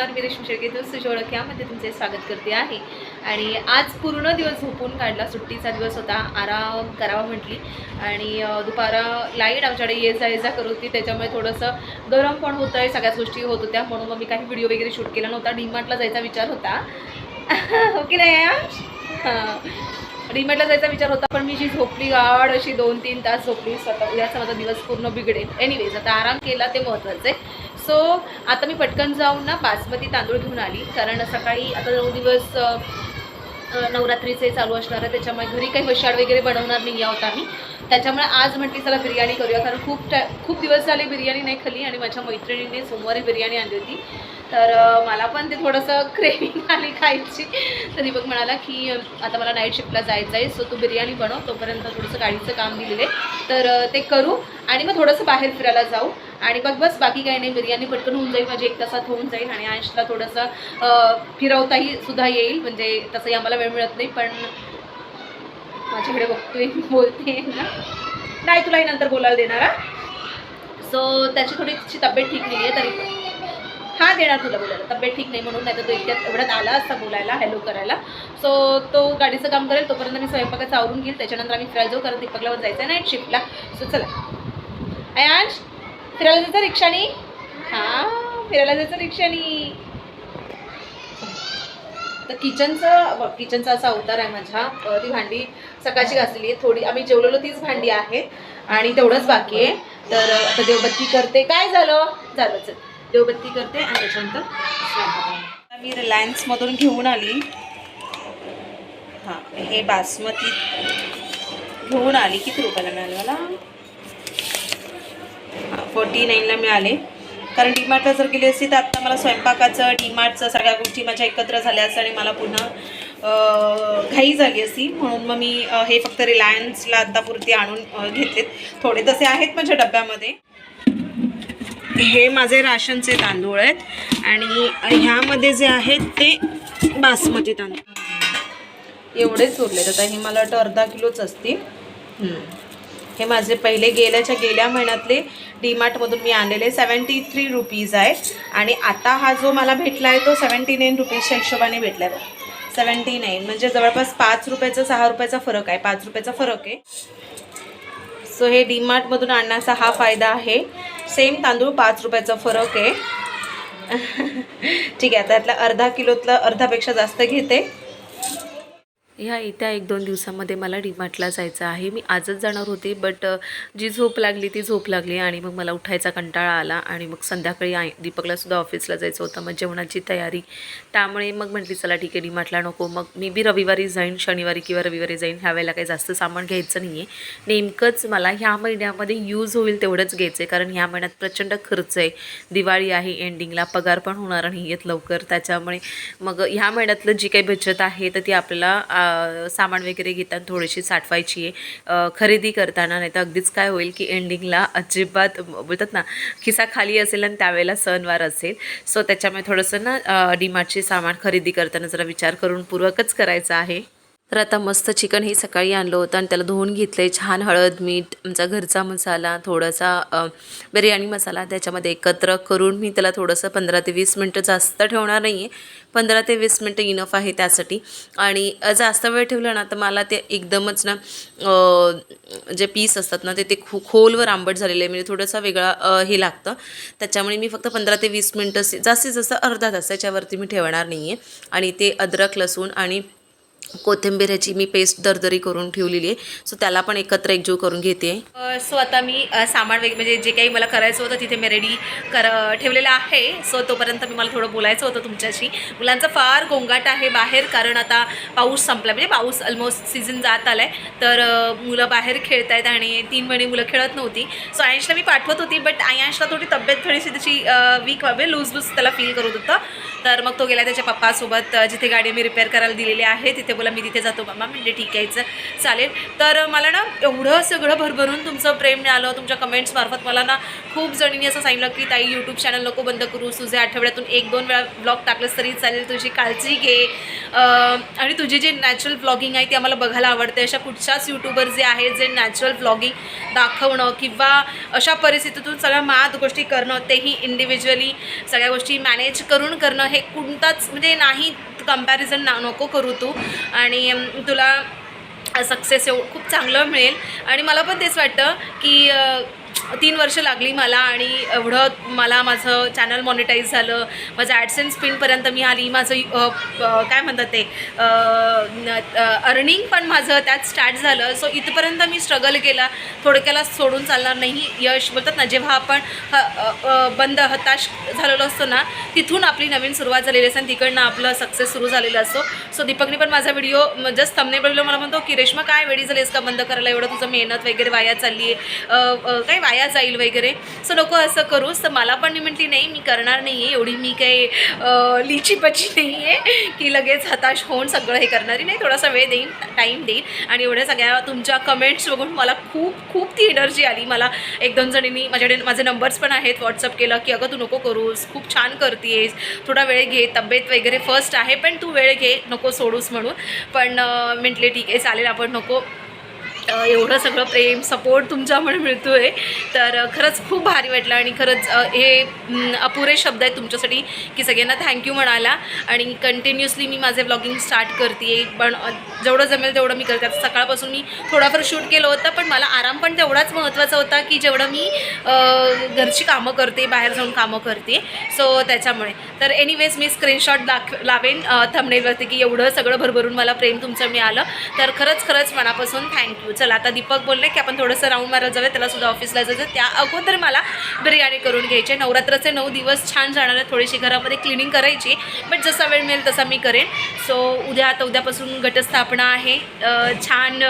योग्य दोस्त ओळख. यामध्ये तुमचे स्वागत करते आहे. आणि आज पूर्ण दिवस झोपून काढला. सुट्टीचा दिवस होता. आराम करावा म्हटली. आणि दुपारा लाइट आमच्याकडे ये जा ये जा करत होती. त्याच्यामुळे थोडंसं गरम पण होतं आहे. सगळ्याच गोष्टी होत होत्या. म्हणून मग मी काही व्हिडिओ वगैरे शूट केला नव्हता. डीमार्टला जायचा विचार होता. हो ओके नाही हां. रिमेटला जायचा विचार होता पण मी जी झोपली गाढ अशी दोन तीन तास झोपली स्वतः उद्याचा माझा दिवस पूर्ण बिघडेल. एनिवेज आता आराम केला ते महत्त्वाचं आहे. सो आता मी पटकन जाऊन ना बासमती तांदूळ घेऊन आली कारण सकाळी आता नऊ दिवस नवरात्रीचे चालू असणार आहे त्याच्यामुळे घरी काही वशाड वगैरे बनवणार नाही होता मी त्याच्यामुळे आज म्हटली चला बिर्याणी करूया कारण खूप खूप दिवस झाले बिर्याणी नाही खाल्ली आणि माझ्या मैत्रिणीने सोमवारी बिर्याणी आणली होती. तर मला पण ते थोडंसं क्रेविंग आली खायची. तरी बघ म्हणाला की आता मला नाईट शिफ्टला जायचं आहे सो तू बिर्याणी बनव तोपर्यंत थोडंसं गाडीचं काम दिलेलं आहे. तर ते करू आणि मग थोडंसं बाहेर फिरायला जाऊ. आणि बघ बस बाकी काही नाही. बिर्याणी पटकन होऊन जाईल माझी एक तासात होऊन जाईल आणि अंशला थोडंसं फिरवताही सुद्धा येईल. म्हणजे तसंही आम्हाला वेळ मिळत नाही पण माझ्याकडे बघतोय मी बोलते ना. नाही तुलाही नंतर बोलायला देणार सो त्याची थोडी तब्येत ठीक नाही आहे तरी पण. हा देणार तुला बोलायला. तब्येत ठीक नाही म्हणून नाही तर तो इतक्यात एवढ्यात आला असता बोलायला हॅलो करायला. सो तो गाडीचं काम करेल तोपर्यंत मी स्वयंपाकाचं आवरून घेईल. त्याच्यानंतर आम्ही फिरायला जाऊ कारण दीपकला जायचं आहे नाईट शिफ्टला सो चला. अयांश फिरायला जायचं रिक्षानी? हां फिरायला जायचं रिक्षानी. तर किचनचं किचनचा असा अवतार आहे माझ्या. ती भांडी सकाळची घासली आहे. थोडी आम्ही जेवलेलो तीच भांडी आहे आणि तेवढंच बाकी आहे. तर आता देवबत्ती करते. काय झालं? झालं चल. देवबत्ती करते आणि त्याच्यानंतर आता मी रिलायन्समधून घेऊन आली. हां हे बासमती घेऊन आली. किती रुपयाला मिळाले मला? फोर्टी नाईनला मिळाले. कारण डीमार्टला जर गेली असती तर आत्ता मला स्वयंपाकाचं डीमार्टचं सगळ्या गोष्टी माझ्या एकत्र झाल्या असं आणि मला पुन्हा घाई झाली असती. म्हणून मग मी हे फक्त रिलायन्सला आत्तापुरती आणून घेतलेत. थोडे तसे आहेत माझ्या डब्यामध्ये. हे माझे राशनचे तांदूळ आहेत. आणि ह्यामध्ये जे आहेत ते बासमती तांदूळ. एवढेच उरलेत आता हे मला वाटतं अर्धा किलोच असतील. हे माझे पहिले गेल्याच्या गेल्या महिन्यातले डीमार्टमधून मी आणलेले सेवन्टी थ्री रुपीज आहे आणि आता हा जो मला भेटला आहे तो सेवन्टी नाईन रुपीजच्या हिशोबाने भेटला आहे सेवन्टी नाईन म्हणजे जवळपास पाच रुपयाचा सहा रुपयाचा फरक आहे. पाच रुपयाचा फरक आहे. सो हे डीमार्टमधून आणण्याचा हा फायदा आहे. सेम तांदूळ पाच रुपयाचा फरक आहे. ठीक आहे आता यातला अर्धा किलोतला अर्धापेक्षा जास्त घेते. ह्या येत्या एक दोन दिवसामध्ये मला डीमार्टला जायचं आहे. मी आजच जाणार होते बट जी झोप लागली ती झोप लागली आणि मग मला उठायचा कंटाळा आला आणि मग संध्याकाळी आय दीपकला सुद्धा ऑफिसला जायचं होतं. मग जेवणाची तयारी. त्यामुळे मग म्हटली चला ठीक आहे डीमार्टला नको. मग मी बी रविवारी जाईन शनिवारी किंवा रविवारी जाईन. ह्या वेळेला काही जास्त सामान घ्यायचं नाही आहे नेमकंच मला ह्या महिन्यामध्ये यूज होईल तेवढंच घ्यायचं आहे कारण ह्या महिन्यात प्रचंड खर्च आहे. दिवाळी आहे एंडिंगला पगार पण होणार नाही आहेत लवकर. त्याच्यामुळे मग ह्या महिन्यातलं जी काही बचत आहे तर ती आपल्याला सामान वगैरे घेताना थोडीशी साठवायची आहे. खरेदी करताना नाही तर अगदीच काय होईल की एंडिंगला अजिबात बोलतात ना खिसा खाली असेल आणि त्यावेळेला सणवार असेल. सो त्याच्यामुळे थोडंसं ना डीमार्टचे सामान खरेदी करताना जरा विचार करून पूर्वकच करायचा आहे. तर आता मस्त चिकन हे सकाळी आणलं होतं आणि त्याला धुवून घेतलं आहे छान हळद मीठ आमचा घरचा मसाला थोडासा बिर्याणी मसाला त्याच्यामध्ये एकत्र करून मी त्याला थोडंसं पंधरा ते वीस मिनटं जास्त ठेवणार नाही आहे पंधरा ते वीस मिनटं इनफ आहे त्यासाठी. आणि जास्त वेळ ठेवलं ना तर मला ते एकदमच ना जे पीस असतात ना ते ते खो खोलवर आंबट झालेले आहे. म्हणजे थोडंसं वेगळा हे लागतं. त्याच्यामुळे मी फक्त पंधरा ते वीस मिनटं जास्तीत जास्त अर्धा तास त्याच्यावरती मी ठेवणार नाही आहे आणि ते अद्रक लसूण आणि कोथिंबीराची मी पेस्ट दरदरी करून ठेवलेली आहे. सो त्याला पण एकत्र एकजीव करून घेते. सो आता मी सामान वेग म्हणजे जे काही मला करायचं होतं तिथे मी रेडी कर ठेवलेलं आहे. सो तोपर्यंत मी मला थोडं बोलायचं होतं तुमच्याशी. मुलांचा फार गोंगाट आहे बाहेर कारण आता पाऊस संपला म्हणजे पाऊस ऑलमोस्ट सीझन जात आला आहे तर मुलं बाहेर खेळत आहेत आणि तीन महिने मुलं खेळत नव्हती. सो आयांशला मी पाठवत होती बट आयांशला थोडी तब्येत थोडीशी त्याची वीक व्हावी. लूज लूज त्याला फील करत होतं. तर मग तो गेला त्याच्या पप्पासोबत जिथे गाडी मी रिपेअर करायला दिलेली आहे तिथे बोला मी तिथे जातो. मामा म्हणजे ठीक आहे चालेल. तर मला ना एवढं सगळं भरभरून तुमचं प्रेम मिळालं. तुमच्या कमेंट्समार्फत मला ना खूप जणींनी असं सांगितलं की ताई यूट्यूब चॅनल नको बंद करू. तुझे आठवड्यातून एक दोन वेळा ब्लॉग टाकलंस तरी चालेल. तुझी काळजी घे. आणि तुझी जे नॅचरल ब्लॉगिंग आहे ती आम्हाला बघायला आवडते. अशा कुठच्याच यूट्यूबर जे आहेत जे नॅचरल ब्लॉगिंग दाखवणं किंवा अशा परिस्थितीतून सगळ्या मात गोष्टी करणं तेही इंडिव्हिज्युअली सगळ्या गोष्टी मॅनेज करून करणं हे कोणताच म्हणजे नाही कंपॅरिझन ना नको करू तू. आणि तुला सक्सेस एव खूप चांगलं मिळेल. आणि मला पण तेच वाटतं की तीन वर्ष लागली मला आणि एवढं मला माझं चॅनल मॉनिटाईज झालं. माझं ॲडसेन्स पिनपर्यंत मी आली. माझं काय म्हणतात ते अर्निंग पण माझं त्यात स्टार्ट झालं. सो इथपर्यंत मी स्ट्रगल केला. थोडक्याला सोडून चालणार नाही यश बोलतात ना जेव्हा आपण ह बंद हताश झालेलो असतो ना तिथून आपली नवीन सुरुवात झालेली असते आणि तिकडनं आपलं सक्सेस सुरू झालेलं असतो. सो दीपकने पण माझा व्हिडिओ जस्ट थमने बघलो मला म्हणतो की रेश्मा काय वेळी झालीस का बंद करायला? एवढं तुझं मेहनत वगैरे वाया चालली आहे काय वाया जाईल वगैरे. सो नको असं करूस तर मला पण मी म्हटली नाही मी करणार नाही आहे एवढी मी काही लिचीपची लिची पची नाही आहे की लगेच हताश होऊन सगळं हे करणारी. नाही थोडासा वेळ देईन टाईम देईन. आणि एवढ्या सगळ्या तुमच्या कमेंट्स बघून मला खूप खूप ती एनर्जी आली. मला एक दोन जणींनी माझ्याकडे माझे नंबर्स पण आहेत व्हॉट्सअप केलं की अगं तू नको करूस. खूप छान करतेस थोडा वेळ घे. तब्येत वगैरे फर्स्ट आहे पण तू वेळ घे. नको सोडूस म्हणून. पण म्हटले ठीक आहे चालेल. आपण नको एवढं सगळं प्रेम सपोर्ट तुमच्यामुळे मिळतो आहे तर खरंच खूप भारी वाटलं आणि खरंच हे अपुरे शब्द आहेत तुमच्यासाठी की सगळ्यांना थँक्यू म्हणाला. आणि कंटिन्युअसली मी माझे ब्लॉगिंग स्टार्ट करते पण जेवढं जमेल तेवढं मी करते. आता सकाळपासून मी थोडाफार शूट केलं होतं पण मला आराम पण तेवढाच महत्त्वाचा होता की जेवढं मी घरची कामं करते बाहेर जाऊन कामं करते. सो त्याच्यामुळे. तर एनिवेज मी स्क्रीनशॉट दाख लावेन थंबनेलवरती की एवढं सगळं भरभरून मला प्रेम तुमचं मिळालं. तर खरंच खरंच मनापासून थँक्यू चला आता दीपक बोलले की आपण थोडंसं राऊंड मारायला जाऊया त्याला सुद्धा ऑफिसला जायचं त्या अगोदर मला बिर्याणी करून घ्यायची नवरात्राचे नऊ दिवस छान जाणार आहे थोडीशी घरामध्ये क्लिनिंग करायची बट जसा वेळ मिळेल तसा मी करेन. सो उद्या आता उद्यापासून घटस्थापना आहे. छान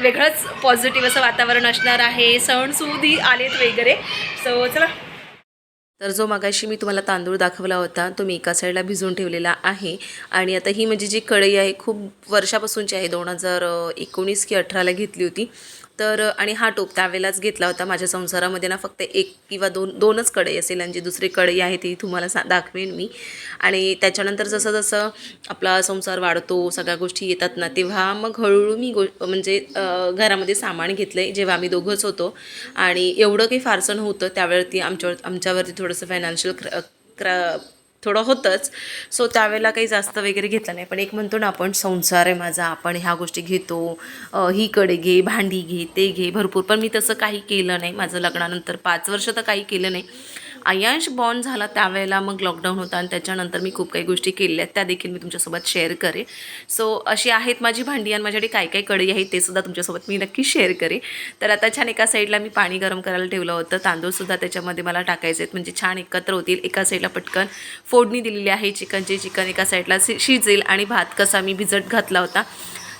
वेगळंच पॉझिटिव्ह असं वातावरण असणार आहे. सणसुदी आलेत वगैरे. सो चला. तर जो मागाशी मी तुम्हाला तांदूळ दाखवला होता तो मी एका साईडला भिजवून ठेवलेला आहे. आणि आता ही म्हणजे जी कढई आहे खूप वर्षापासूनची आहे. दोन हजार एकोणीस की अठराला घेतली होती. तर आणि हा टोप त्यावेळेलाच घेतला होता. माझ्या संसारामध्ये ना फक्त एक किंवा दोन दोनच कढई असेल आणि जी दुसरी कढई आहे ती तुम्हाला सा दाखवेन मी. आणि त्याच्यानंतर जसं जसं आपला संसार वाढतो सगळ्या गोष्टी येतात ना तेव्हा मग हळूहळू मी गो म्हणजे घरामध्ये सामान घेतलं आहे जेव्हा आम्ही दोघंच होतो आणि एवढं काही फारसं नव्हतं त्यावेळी आमच्यावर आमच्यावरती थोडंसं फायनान्शियल क्र क्र थोडं होतंच. सो त्यावेळेला काही जास्त वगैरे घेतलं नाही. पण एक म्हणतो ना आपण संसार आहे माझा आपण ह्या गोष्टी घेतो. ही कडे घे भांडी घे ते घे भरपूर. पण मी तसं काही केलं नाही. माझं लग्नानंतर पाच वर्ष तर काही केलं नाही. अयांश बॉन्ड झाला त्यावेळेला मग लॉकडाऊन होता आणि त्याच्यानंतर मी खूप काही गोष्टी केल्या आहेत. त्या देखील मी तुमच्यासोबत शेअर करेन. सो अशी आहेत माझी भांडी आणि माझ्याकडे काय काय कडी आहेत ते सुद्धा तुमच्यासोबत मी नक्की शेअर करेन. तर आता छान एका साईडला मी पाणी गरम करायला ठेवलं होतं. तांदूळसुद्धा त्याच्यामध्ये मला टाकायचे आहेत. म्हणजे छान एकत्र होतील. एका साईडला पटकन फोडणी दिलेली आहे. चिकनची चिकन एका साईडला शि शिजेल आणि भात कसा मी भिजत घातला होता.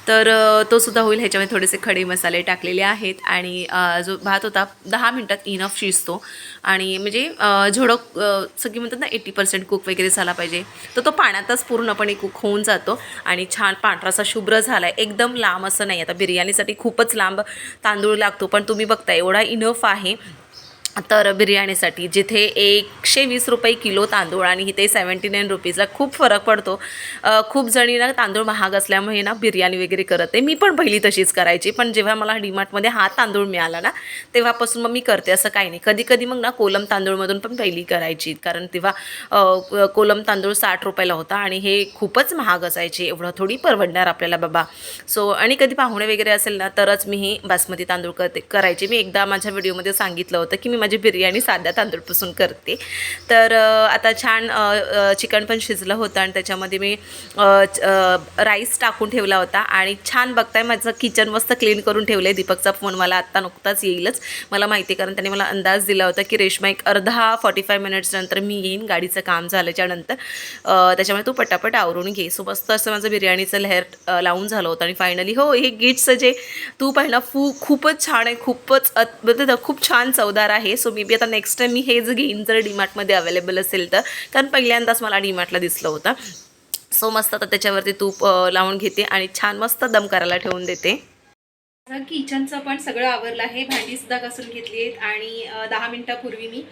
तर तो सुद्धा होईल. ह्याच्यामध्ये थोडेसे खडे मसाले टाकलेले आहेत आणि जो भात होता दहा मिनटात इनफ शिजतो. आणि म्हणजे झोडक सगळी म्हणतात ना एटी पर्सेंट कुक वगैरे झाला पाहिजे. तर तो पाण्यातच पूर्णपणे कुक होऊन जातो. आणि छान पांढरासा शुभ्र झाला आहे एकदम लांब असं नाही. आता बिर्याणीसाठी खूपच लांब तांदूळ लागतो पण तुम्ही बघता एवढा इनफ आहे. तर बिर्याणीसाठी जिथे एकशे वीस रुपये किलो तांदूळ आणि इथे सेवन्टी नाईन रुपीजला खूप फरक पडतो. खूप जणी ना तांदूळ महाग असल्यामुळे ना बिर्याणी वगैरे करत आहे मी पण पहिली तशीच करायची पण जेव्हा मला डीमार्टमध्ये हा तांदूळ मिळाला ना तेव्हापासून मग मी करते असं काही नाही. कधी कधी मग ना कोलम तांदूळमधून पण पहिली करायची कारण तेव्हा कोलम तांदूळ साठ रुपयाला होता आणि हे खूपच महाग असायचे. एवढं थोडी परवडणार आपल्याला बाबा. सो आणि कधी पाहुणे वगैरे असेल ना तरच मी ही बासमती तांदूळ करते करायचे. मी एकदा माझ्या व्हिडिओमध्ये सांगितलं होतं की मी माझी बिर्याणी साध्या तांदूळपासून करते. तर आता छान चिकन पण शिजलं होतं आणि त्याच्यामध्ये मी च- राईस टाकून ठेवला होता आणि छान बघताय माझं किचन मस्त क्लीन करून ठेवलं आहे दीपकचा फोन मला आत्ता नुकताच येईलच. मला माहिती आहे कारण त्याने मला अंदाज दिला होता की रेश्मा एक अर्धा फॉर्टी फाय मिनिट्स नंतर मी येईन गाडीचं काम झाल्याच्यानंतर. त्याच्यामुळे तू पटापट आवरून घे. सो मस्त असं माझं बिर्याणीचं लहर लावून झालं होतं आणि फायनली हो हे गिट्सचं जे तूप आहे ना फू खूपच छान आहे. खूपच म्हणजे खूप छान चवदार आहे. सो मे बी आता नेक्स्ट टाईम मी हेच घेईन जर डीमार्टमध्ये अवेलेबल असेल तर. कारण पहिल्यांदाच मला डीमार्टला दिसलं होतं. सो मस्त आता त्याच्यावरती तूप लावून घेते आणि छान मस्त दम करायला ठेवून देते. किचनचं पण सगळं आवरलं आहे. भांडीसुद्धा घासून घेतली आहेत आणि दहा मिनटापूर्वी मी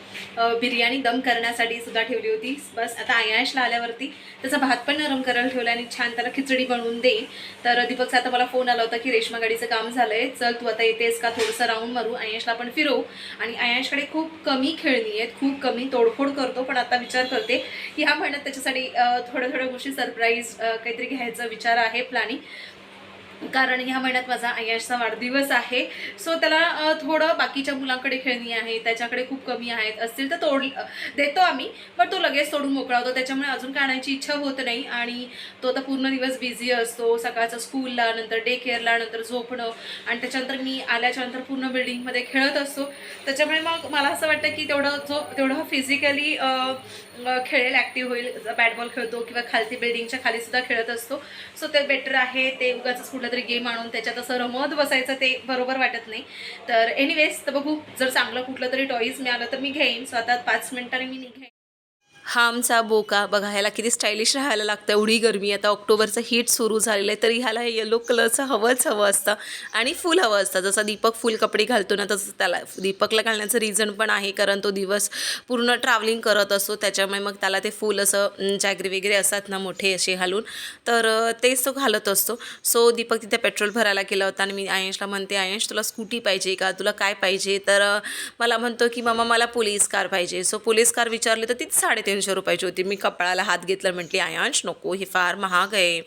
बिर्याणी दम करण्यासाठी सुद्धा ठेवली होती. बस आता आयाशला आल्यावरती त्याचा भात पण नरम करायला ठेवला आणि छान त्याला खिचडी बनवून देईन तर दीपकचा आता मला फोन आला होता की रेशमा गाडीचं काम आहे चल तू आता येतेस का? थोडंसं राऊंड मारू. आयाशला आपण फिरवू. आणि आयाशकडे खूप कमी खेळणी आहेत. खूप कमी तोडफोड करतो पण आता विचार करते की ह्या महिन्यात त्याच्यासाठी थोड्या थोड्या गोष्टी सरप्राईज काहीतरी घ्यायचा विचार आहे प्लॅनिंग कारण ह्या महिन्यात माझा आयाशचा वाढदिवस आहे. सो त्याला थोडं बाकीच्या मुलांकडे खेळणी आहे त्याच्याकडे खूप कमी आहेत. असतील तर तोड देतो आम्ही पण तो लगेच सोडून मोकळा होतो. त्याच्यामुळे अजून काढायची इच्छा होत नाही. आणि तो आता पूर्ण दिवस बिझी असतो. सकाळचं स्कूलला नंतर डे केअरला नंतर झोपणं. आणि त्याच्यानंतर मी आल्याच्यानंतर पूर्ण बिल्डिंगमध्ये खेळत असतो. त्याच्यामुळे मग मला असं वाटतं की तेवढं जो तेवढं फिजिकली खेळेल ॲक्टिव्ह होईल. बॅट बॉल खेळतो किंवा खालती बिल्डिंगच्या खाली सुद्धा खेळत असतो. सो ते बेटर आहे. ते उगाच कुठलं तरी गेम आणून त्याच्यात असं रमत बसायचं ते बरोबर वाटत नाही. तर एनिवेज तर बघू. जर चांगलं कुठलं तरी टॉईज मिळालं तर मी घेईन. सो आता पाच मिनिटांनी मी निघेन. हा आमचा बोका बघा ह्याला किती स्टायलिश राहायला लागतं. एवढी गरमी आता ऑक्टोबरचं हीट सुरू झालेलं आहे तरी ह्याला हे येलो कलरचं हवंच हवं असतं. आणि फुल हवं असतं. जसं दीपक फुल कपडे घालतो ना तसं त्याला दीपकला घालण्याचं रिझन पण आहे कारण तो दिवस पूर्ण ट्रॅव्हलिंग करत असतो. त्याच्यामुळे मग त्याला ते फुल असं जॅगरी वगैरे असतात ना मोठे असे घालून. तर तेच तो घालत असतो. सो दीपक तिथे पेट्रोल भरायला गेला होता आणि मी आयंशला म्हणते आयंश तुला स्कूटी पाहिजे का? तुला काय पाहिजे? तर मला म्हणतो की मामा मला पोलीस कार पाहिजे. सो पोलीस कार विचारली तर तीच दोनशे रुपयाची होती. मी कपाळाला हात घेतला म्हटली आयांश नको हे फार महाग आहे.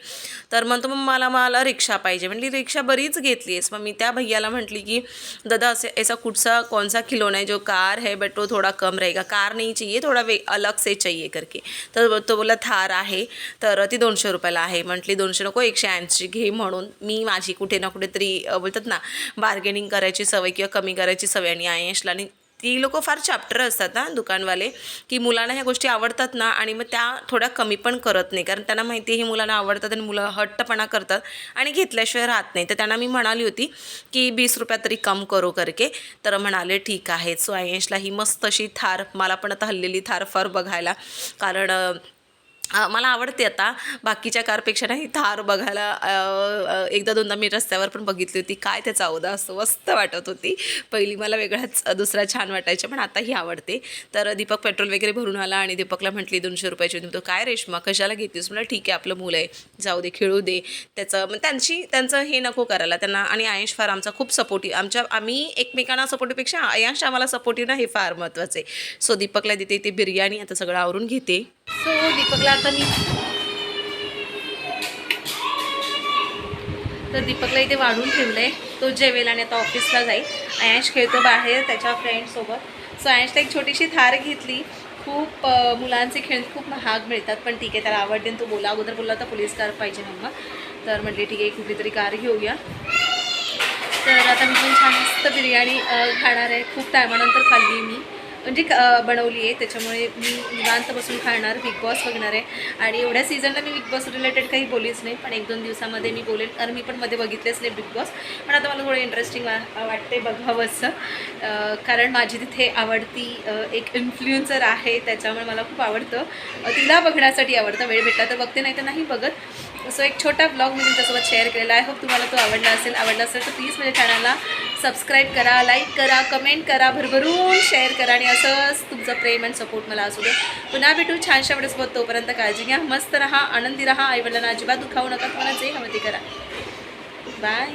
तर म्हणतो मग मला मला रिक्षा पाहिजे. म्हटली रिक्षा बरीच घेतली आहेस मग मी त्या भैयाला म्हटली की दादा असे ऐसा कुठसा कोणसा सा खिलौना जो कार है बट वो थोड़ा कम रहेगा. कार नहीं चाहिए थोड़ा वे अलग से चाहिए करके. तर तो बोला थार आहे. तर ती दोनशे रुपयाला आहे. म्हटली दोनशे नको एकशे ऐंशी घे म्हणून. मी माझी कुठे ना कुठेतरी बोलतात ना बार्गेनिंग करायची सवय किंवा कमी करायची सवय आणि आयशला आणि ती लोक फार चॅप्टर असतात ना दुकानवाले की मुलांना ह्या गोष्टी आवडतात ना आणि मग त्या थोड्या कमी पण करत नाही. कारण त्यांना माहिती आहे ही मुलांना आवडतात आणि मुलं हट्टपणा करतात आणि घेतल्याशिवाय राहत नाही. तर त्यांना मी म्हणाली होती की वीस रुपयात तरी कम करो करके. तर म्हणाले ठीक आहे. सो आयेशला ही मस्त अशी थार मला पण आता हल्लेली थार फार बघायला. कारण मला आवडते आता. बाकीच्या कारपेक्षा नाही थार बघायला एकदा दोनदा मी रस्त्यावर पण बघितली होती. काय त्याचा अवधा असतो मस्त वाटत होती. पहिली मला वेगळाच दुसरा छान वाटायचा पण आता ही आवडते. तर दीपक पेट्रोल वगैरे भरून आला आणि दीपकला म्हटली दोनशे रुपयाची होती. तो काय रेश्मा कशाला घेतेस? म्हणलं ठीक आहे आपलं मुलं आहे. जाऊ दे खेळू दे. त्याचं मग त्यांची त्यांचं हे नको करायला. त्यांना आणि आयश फार आमचा खूप सपोर्टिव्ह आमच्या आम्ही एकमेकांना सपोर्टिव्हपेक्षा आयश आम्हाला सपोर्टिव्ह ना हे फार महत्त्वाचं आहे. सो दीपकला देते ते बिर्याणी आता सगळं आवरून घेते. सो दीपकला आता मी तर दीपकला इथे वाढून ठेवलं आहे तो जेवेल आणि आता ऑफिसला जाईल. आयांश खेळतो बाहेर त्याच्या फ्रेंडसोबत सो आयांशला एक छोटीशी थार घेतली. खूप मुलांचे खेळ खूप महाग मिळतात पण ठीक आहे त्याला आवडते आणि तो बोला अगोदर बोलला तर पोलीस कार पाहिजे मम्मा तर म्हटली ठीक आहे कुठली तरी कार घेऊया. तर आता मी पण छान मस्त बिर्याणी खाणार आहे. खूप टायमानंतर खाल्ली मी. म्हणजे बनवली आहे. त्याच्यामुळे मी निवांत बसून खाणार बिग बॉस बघणार आहे. आणि एवढ्या सीझनला मी बिग बॉस रिलेटेड काही बोलीच नाही पण एक दोन दिवसामध्ये मी बोलेन. कारण मी पण मध्ये बघितलेच नाही बिग बॉस पण आता मला थोडं इंटरेस्टिंग वा वाटते बघावंसं कारण माझी तिथे आवडती एक इन्फ्लुएन्सर आहे. त्याच्यामुळे मला खूप आवडतं. तिला बघण्यासाठी आवडतं. वेळ भेटला तर बघते नाही तर नाही बघत. सो एक छोटा ब्लॉग मी तुमच्यासोबत शेअर केलेला आहे. होप तुम्हाला तो आवडला असेल. आवडला असेल तर प्लीज माझ्या चॅनलला सबस्क्राईब करा लाईक करा कमेंट करा भरभरून शेअर करा आणि असंच तुमचं प्रेम आणि सपोर्ट मला असू दे. पुन्हा भेटू छानशा व्हिडिओसोबत तोपर्यंत काळजी घ्या मस्त राहा आनंदी राहा. आईवडिलांना अजिबात दुखावू नका. तुम्हाला जे हवं ते करा. बाय